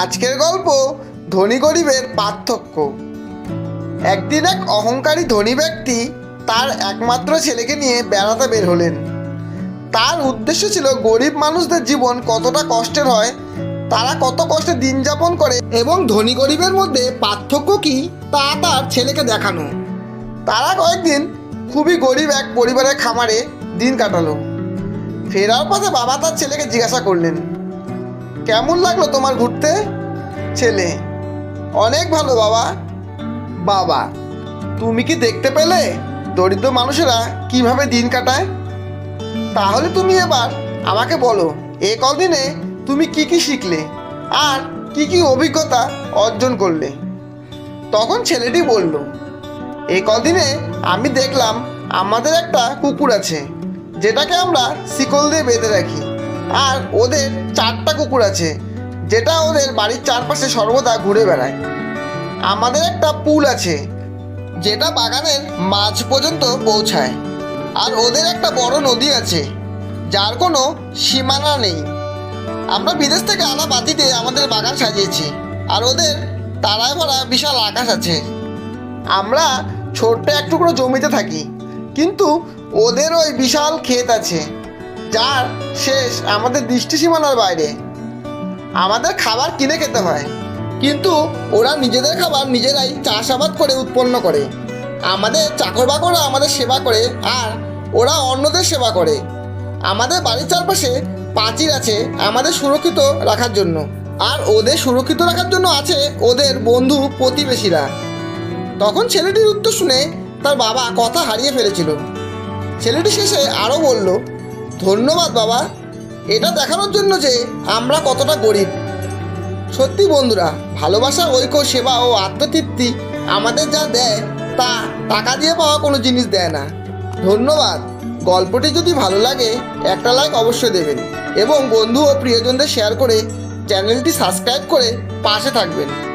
আজকের গল্প ধনী গরিবের পার্থক্য। একদিন এক অহংকারী ধনী ব্যক্তি তার একমাত্র ছেলেকে নিয়ে বেড়াতে বের হলেন। তার উদ্দেশ্য ছিল গরিব মানুষদের জীবন কতটা কষ্টের হয়, তারা কত কষ্টে দিন যাপন করে এবং ধনী গরিবের মধ্যে পার্থক্য কি তা তার ছেলেকে দেখানো। তারা কয়েকদিন খুবই গরিব এক পরিবারের খামারে দিন কাটালো। ফেরার পথে বাবা তার ছেলেকে জিজ্ঞাসা করলেন কেমন লাগল তোমার ঘুরতে? ছেলে, অনেক ভালো বাবা। বাবা, তুমি কি দেখতে পেলে? দরিদ্র মানুষেরা কীভাবে দিন কাটায়? তাহলে তুমি এবার আমাকে বলো, এ কদিনে তুমি কি কি শিখলে? আর কি কি অভিজ্ঞতা অর্জন করলে? তখন ছেলেটি বলল এই কদিনে আমি দেখলাম আমাদের একটা কুকুর আছে, যেটাকে আমরা শিকল দিয়ে বেঁধে রাখি। আর ওদের চারটা কুকুর আছে, যেটা ওদের বাড়ির চারপাশে সর্বদা ঘুরে বেড়ায়। আমাদের একটা পুল আছে, যেটা বাগানের মাঝ পর্যন্ত পৌঁছায়। আর ওদের একটা বড় নদী আছে, যার কোনো সীমানা নেই। আমরা বিদেশ থেকে আনা বাতিতে আমাদের বাগান সাজিয়েছি, আর ওদের তারায় ভরা বিশাল আকাশ আছে। আমরা ছোট্ট এক টুকরো জমিতে থাকি, কিন্তু ওদের ওই বিশাল ক্ষেত আছে। যার শেষ, আমাদের দৃষ্টিসীমানার বাইরে। আমাদের খাবার কিনে খেতে হয়। কিন্তু ওরা নিজেদের খাবার নিজেরাই চাষাবাদ করে, উৎপন্ন করে। আমাদের চাকর বাকররা আমাদের সেবা করে আর ওরা অন্যদের সেবা করে। আমাদের বাড়ির চারপাশে পাঁচিল আছে আমাদের সুরক্ষিত রাখার জন্য। আর ওদের সুরক্ষিত রাখার জন্য আছে ওদের বন্ধু প্রতিবেশীরা। তখন ছেলেটির উত্তর শুনে তার বাবা কথা হারিয়ে ফেলেছিল। ছেলেটি শেষে আরও বলল ধন্যবাদ, বাবা। এটা দেখানোর জন্য যে আমরা কতটা গরিব। সত্যি, বন্ধুরা, ভালোবাসা, ঐক্য, সেবা ও আত্মতৃপ্তি আমাদের যা দেয়, তা টাকা দিয়ে পাওয়া কোনো জিনিস দেয় না। ধন্যবাদ। গল্পটি যদি ভালো লাগে, একটা লাইক অবশ্যই দেবেন এবং বন্ধু ও প্রিয়জনদের শেয়ার করে চ্যানেলটি সাবস্ক্রাইব করে পাশে থাকবেন।